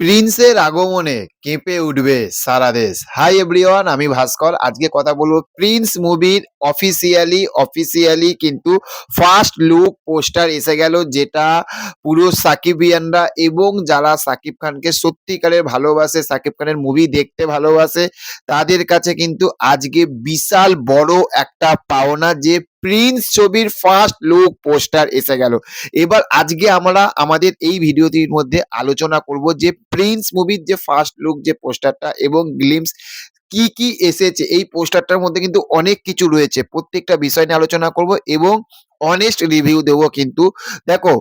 প্রিন্সের আগমনে কেঁপে উঠবে সারা দেশ। হাই এভরিওয়ান আমি ভাস্কর। আজকে কথা বলব প্রিন্স মুভির অফিসিয়ালি অফিসিয়ালি কিন্তু ফার্স্ট লুক পোস্টার এসে গেল যেটা পুরো সাকিবিয়ানরা এবং যারা সাকিব খানকে সত্যিকারের ভালোবাসে, সাকিব খানের মুভি দেখতে ভালোবাসে, তাদের কাছে কিন্তু আজকে বিশাল বড় একটা পাওনা যে প্রিন্স ছবির ফার্স্ট লুক পোস্টার এসে গেল। এবার আজকে আমরা আমাদের এই ভিডিওটির মধ্যে আলোচনা করব যে প্রিন্স মুভির যে ফার্স্ট লুক যে পোস্টারটা এবং গ্লিমস কি কি এসেছে? এই পোস্টারটার মধ্যে কিন্তু অনেক কিছু রয়েছে। প্রত্যেকটা বিষয় নিয়ে আলোচনা করব এবং অনেস্ট রিভিউ দেবো কিন্তু। দেখো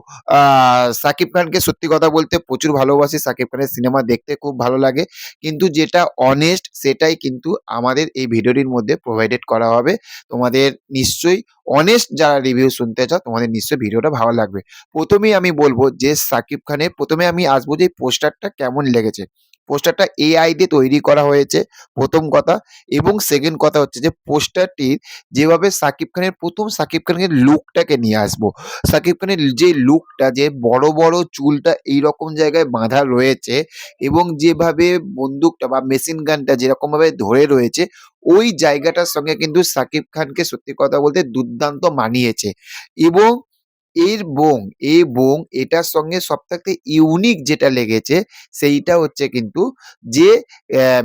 সাকিব খানকে সত্যি কথা বলতে প্রচুর ভালোবাসি। সাকিব খানের সিনেমা দেখতে খুব ভালো লাগে। কিন্তু যেটা অনেস্ট সেটাই কিন্তু আমাদের এই ভিডিওটির মধ্যে প্রোভাইডেড করা হবে। তোমাদের নিশ্চয়ই অনেস্ট যারা রিভিউ শুনতে চাও, তোমাদের নিশ্চয়ই ভিডিওটা ভালো লাগবে। প্রথমেই আমি বলব যে সাকিব খানের, প্রথমে আমি আসব যে পোস্টারটা কেমন লেগেছে। পোস্টারটা এআই দিয়ে তৈরি করা হয়েছে, প্রথম কথা। এবং সেকেন্ড কথা হচ্ছে যে, পোস্টারটির যেভাবে সাকিব খানের, প্রথম সাকিব খানের লুকটাকে নিয়ে আসব। সাকিব খানের যে লুকটা, যে বড় বড় চুলটা এই রকম জায়গায় বাঁধা রয়েছে এবং যেভাবে বন্দুকটা বা মেশিন গানটা যেরকম ভাবে ধরে রয়েছে, ওই জায়গাটার সঙ্গে কিন্তু সাকিব খানকে সত্যি কথা বলতে দুর্দান্ত মানিয়েছে। এবং এর বং এবং এটার সঙ্গে সবথেকে ইউনিক যেটা লেগেছে সেইটা হচ্ছে কিন্তু যে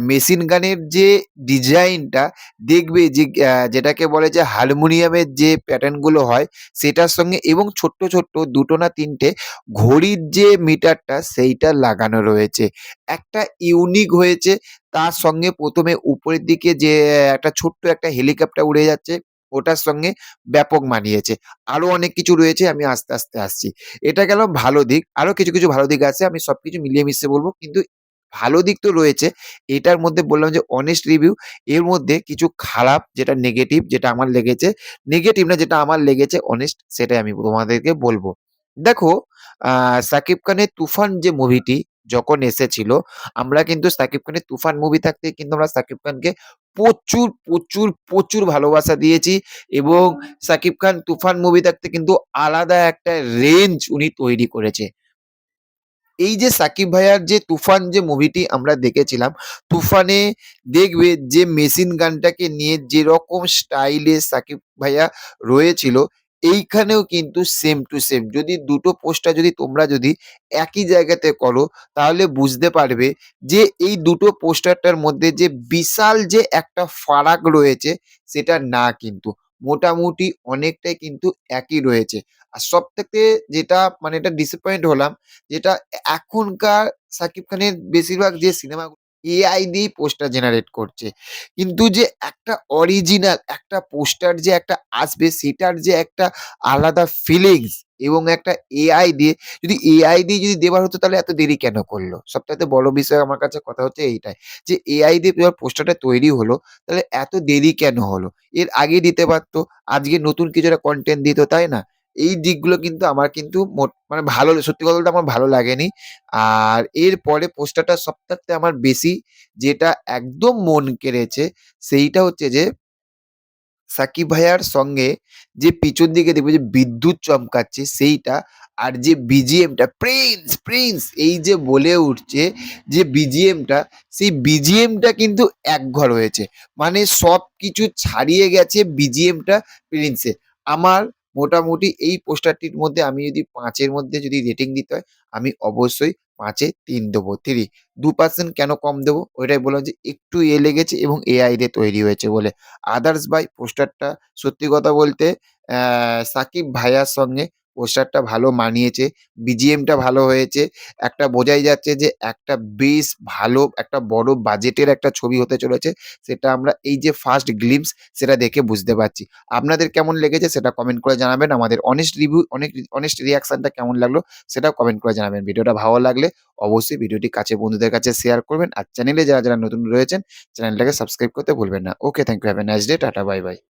মেশিন গানের যে ডিজাইনটা দেখবে যে যেটাকে বলে যে হারমোনিয়ামের যে প্যাটার্নগুলো হয় সেটার সঙ্গে এবং ছোট্ট ছোট্ট দুটো না তিনটে ঘড়ির যে মিটারটা সেইটা লাগানো রয়েছে। একটা ইউনিক হয়েছে, তার সঙ্গে প্রথমে উপরের দিকে যে, একটা ছোট্ট একটা হেলিকপ্টার উড়ে যাচ্ছে। ওটার সঙ্গে ব্যাপক মানিয়েছে। আরও অনেক কিছু রয়েছে, আমি আস্তে আস্তে আসছি। এটা গেল ভালো দিক, আরও কিছু কিছু ভালো দিক আছে, আমি সবকিছু মিলিয়ে মিশিয়ে বলব, কিন্তু ভালো দিক তো রয়েছে। এটার মধ্যে বললাম যে অনেস্ট রিভিউ এর মধ্যে কিছু খারাপ, যেটা নেগেটিভ যেটা আমার লেগেছে নেগেটিভ না যেটা আমার লেগেছে অনেস্ট সেটাই আমি তোমাদেরকে বলব। দেখো সাকিব খানের তুফান যে মুভিটি যখন এসেছিল, আমরা কিন্তু সাকিব খানের তুফান মুভি থাকতে কিন্তু আমরা সাকিব খানকে প্রচুর প্রচুর প্রচুর ভালোবাসা দিয়েছি এবং সাকিব খান তুফান মুভি থাকতে কিন্তু আলাদা একটা রেঞ্জ উনি তৈরি করেছে। এই যে সাকিব ভাইয়ার যে তুফান যে মুভিটি আমরা দেখেছিলাম, তুফানে দেখবে যে মেশিন গানটাকে নিয়ে যেরকম স্টাইলে সাকিব ভাইয়া রয়েছিল এইখানেও কিন্তু সেম টু সেম যদি দুটো পোস্টার যদি তোমরা যদি একই জায়গাতে করো, তাহলে বুঝতে পারবে যে এই দুটো পোস্টারটার মধ্যে যে বিশাল যে একটা ফারাক রয়েছে, সেটা না কিন্তু। মোটামুটি অনেকটাই কিন্তু একই রয়েছে। আর সব থেকে যেটা মানে এটা ডিসঅ্যাপয়েন্ট হলাম, যেটা এখনকার সাকিব খানের বেশিরভাগ যে সিনেমা এআই দিয়েই পোস্টার জেনারেট করছে। কিন্তু যে একটা অরিজিনাল একটা পোস্টার যে একটা আসবে, সেটার যে একটা আলাদা ফিলিংস এবং একটা এআই দিয়ে, যদি এআই দিয়ে যদি দেওয়ার হতো তাহলে এত দেরি কেন করল? সবথেকে বড় বিষয় আমার কাছে কথা হচ্ছে এইটাই, যে এআই দিয়ে পোস্টারটা তৈরি হলো, তাহলে এত দেরি কেন হলো? এর আগে দিতে পারতো, আজকে নতুন কিছু একটা কন্টেন্ট দিত, তাই না? এই দিকগুলো কিন্তু আমার কিন্তু মানে ভালো, সত্যি কথা বলতে আমার ভালো লাগেনি। আর এরপরে পোস্টারটা সবথেকে আমার বেশি যেটা একদম মন কেড়েছে, সেইটা হচ্ছে যে সাকিব ভাইয়ার সঙ্গে যে পিছন দিকে দেখবে যে বিদ্যুৎ চমকাচ্ছে, সেইটা আর যে বিজিএমটা, প্রিন্স প্রিন্স, এই যে বলে উঠছে যে বিজিএমটা, সেই বিজিএমটা কিন্তু একঘর হয়েছে। মানে সব কিছু ছাড়িয়ে গেছে বিজিএমটা, প্রিন্সে। আমার মোটামুটি এই পোস্টারটির মধ্যে আমি যদি পাঁচের মধ্যে যদি রেটিং দিতে হয়, আমি অবশ্যই পাঁচে তিন দেবো থ্রি দু পার্সেন্ট কেন কম দেবো? ওইটাই বললাম যে একটু এ লেগেছে এবং এআই দিয়ে তৈরি হয়েছে বলে। আদার্স ভাই, পোস্টারটা সত্যি কথা বলতে সাকিব ভাইয়ার সঙ্গে পোস্টারটা ভালো মানিয়েছে, বিজিএমটা ভালো হয়েছে। একটা বোঝাই যাচ্ছে যে একটা বেশ ভালো, একটা বড় বাজেটের একটা ছবি হতে চলেছে, সেটা আমরা এই যে ফার্স্ট গ্লিমস সেটা দেখে বুঝতে পারছি। আপনাদের কেমন লেগেছে সেটা কমেন্ট করে জানাবেন। আমাদের অনেস্ট রিভিউ অনেক অনেস্ট রিয়াকশনটা কেমন লাগল সেটাও কমেন্ট করে জানাবেন। ভিডিওটা ভালো লাগলে অবশ্যই ভিডিওটি কাছে বন্ধুদের কাছে শেয়ার করবেন। আর চ্যানেলে যারা যারা নতুন রয়েছেন চ্যানেলটাকে সাবস্ক্রাইব করতে ভুলবেন না। Okay thank you have a nice day tata bye bye